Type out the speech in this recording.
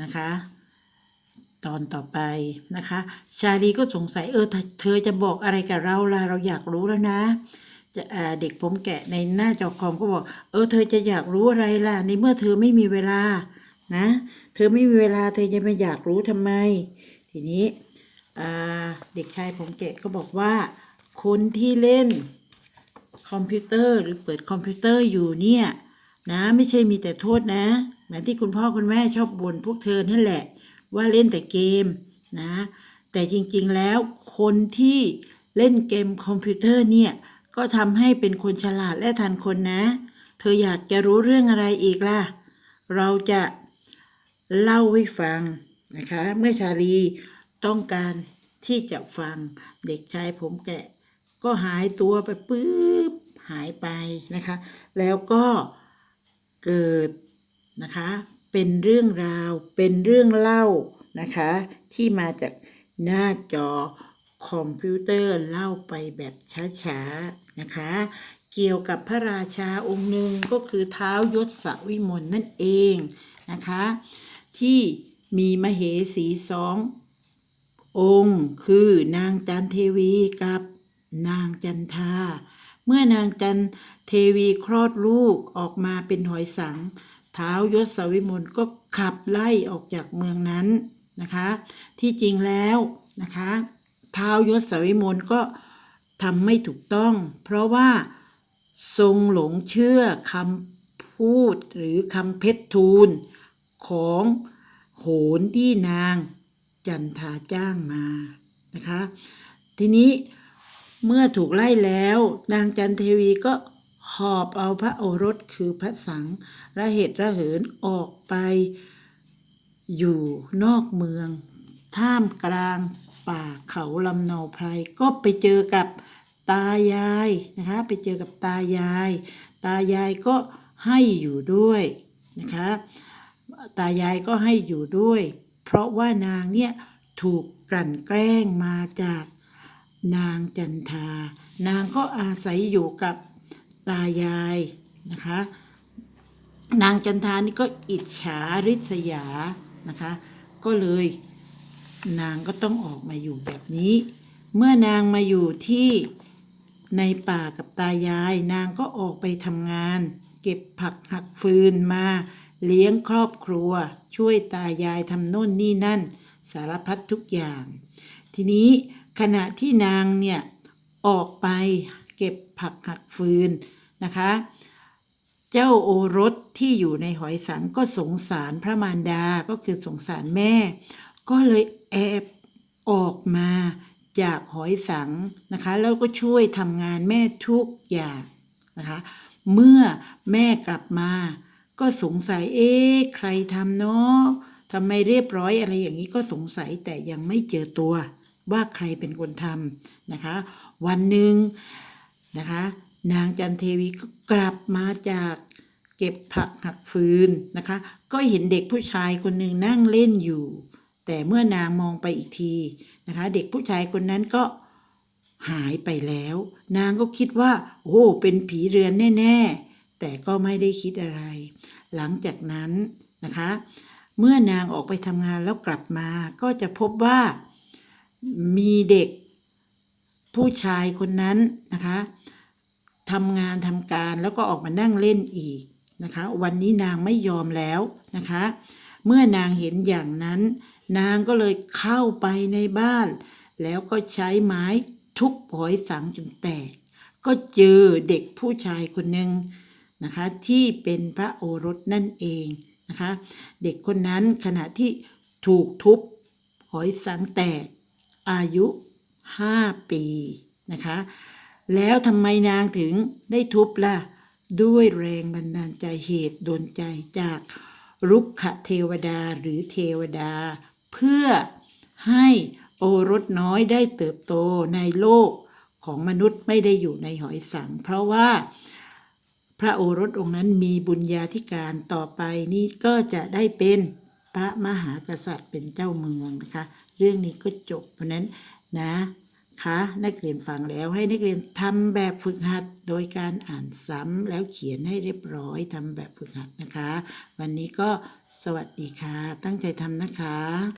นะคะ ตอนต่อไปนะคะ ชาลีก็สงสัยเออเธอจะบอกอะไรกับเราล่ะเราอยากรู้แล้วนะจะเเด็กผมแกะในหน้าจอคอมก็บอก เออ เธอจะอยากรู้อะไรล่ะ ในเมื่อเธอไม่มีเวลานะ เธอไม่มีเวลาเธอจะไปอยากรู้ทำไม ทีนี้เด็กชายผมแกะก็บอกว่า คนที่เล่นคอมพิวเตอร์หรือเปิดคอมพิวเตอร์อยู่เนี่ย นะไม่ใช่มีแต่โทษนะเหมือนที่คุณพ่อคุณแม่ชอบบ่นพวกเธอนั่นแหละ ว่าเล่นแต่เกมนะ แต่จริงๆแล้วคนที่เล่นเกมคอมพิวเตอร์เนี่ย ก็ทำให้เป็นคนฉลาดและทันคนนะ เธออยากจะรู้เรื่องอะไรอีกล่ะ เราจะเล่าให้ฟังนะคะ เมื่อชาลีต้องการที่จะฟังเด็กชายผมแกะ ก็หายตัวไปปุ๊บหายไปนะคะ แล้วก็ เกิดนะคะ เป็นเรื่องราว เป็นเรื่องเล่านะคะ ที่มาจากหน้าจอคอมพิวเตอร์เล่าไปแบบช้าๆนะคะ เกี่ยวกับพระราชาองค์หนึ่งก็คือเท้ายศวิมลนั่นเองนะคะ ที่มีมเหสีสององค์คือนางจันเทวีกับนางจันทา เมื่อนางจันเทวีคลอดลูกออกมาเป็นหอยสัง เท้าวยศวิมลก็ขับไล่ออกจากเมืองนั้นนะคะ ที่จริงแล้วนะคะเท้าวยศวิมลก็ทำไม่ถูกต้อง เพราะว่าทรงหลงเชื่อคำพูดหรือคำเพชรทูลของโหนที่นางจันทาจ้างมานะคะ ทีนี้ เมื่อถูกไล่แล้ว นางจันเทวีก็หอบเอาพระโอรสคือพระสังระเหตุระเหินออกไป อยู่นอกเมือง ท่ามกลางป่าเขาลำเนาไพรก็ไปเจอกับตายายนะคะไปเจอกับตายาย ตายายก็ให้อยู่ด้วยนะคะตายายก็ให้อยู่ด้วย เพราะว่านางเนี่ยถูกกลั่นแกล้งมาจาก นางจันทา นางก็อาศัยอยู่กับตายายนะคะ นางจันทานี่ก็อิจฉาริษยานะคะ ก็เลยนางก็ต้องออกมาอยู่แบบนี้ เมื่อนางมาอยู่ที่ในป่ากับตายาย นางก็ออกไปทำงาน เก็บผักหักฟืนมา เลี้ยงครอบครัว ช่วยตายายทำโน่นนี่นั่น สารพัดทุกอย่าง ทีนี้ ขณะที่นางเนี่ยออกไปเก็บผักหักฟืนนะคะ เจ้าโอรสที่อยู่ในหอยสังก็สงสารพระมารดา ก็คือสงสารแม่ ก็เลยแอบออกมาจากหอยสังนะคะ แล้วก็ช่วยทำงานแม่ทุกอย่างนะคะ เมื่อแม่กลับมา ก็สงสัยเอ๊ะใครทำเนาะทำไมเรียบร้อยอะไรอย่างนี้ก็สงสัยแต่ยังไม่เจอตัว ว่าใครเป็นคนทำนะคะ วันหนึ่งนะคะ นางจันเทวีก็กลับมาจากเก็บผักหักฟืนนะคะ ก็เห็นเด็กผู้ชายคนหนึ่งนั่งเล่นอยู่ แต่เมื่อนางมองไปอีกทีนะคะ เด็กผู้ชายคนนั้นก็หายไปแล้ว นางก็คิดว่า โอ้เป็นผีเรือนแน่ ๆ แต่ก็ไม่ได้คิดอะไร หลังจากนั้นนะคะ เมื่อนางออกไปทำงานแล้วกลับมาก็จะพบว่า มีเด็ก ผู้ชายคนนั้นนะคะทำงานทำการแล้วก็ออกมานั่งเล่นอีกนะคะ วันนี้นางไม่ยอมแล้วนะคะ เมื่อนางเห็นอย่างนั้น นางก็เลยเข้าไปในบ้าน แล้วก็ใช้ไม้ทุบหอยสังจนแตก ก็เจอเด็กผู้ชายคนหนึ่งนะคะ ที่เป็นพระโอรสนั่นเองนะคะ เด็กคนนั้นขณะที่ถูกทุบหอยสังแตก อายุ 5 ปีนะคะ แล้วทำไมนางถึงได้ทุบล่ะ ด้วยแรงบันดาลใจเหตุโดนใจจากรุกขเทวดาหรือเทวดา เพื่อให้โอรสน้อยได้เติบโตในโลกของมนุษย์ไม่ได้อยู่ในหอยสัง เพราะว่าพระโอรสองค์นั้นมีบุญญาธิการต่อไปนี้ก็จะได้เป็นพระมหากษัตริย์เป็นเจ้าเมืองนะคะ เรื่องนี้ก็จบเพราะนั้นนะคะนักเรียนฟังแล้วให้นักเรียนทำแบบฝึกหัด โดยการอ่านซ้ำแล้วเขียนให้เรียบร้อยทำแบบฝึกหัดนะคะ วันนี้ก็สสวัสดีค่ะ ตั้งใจทำนะคะ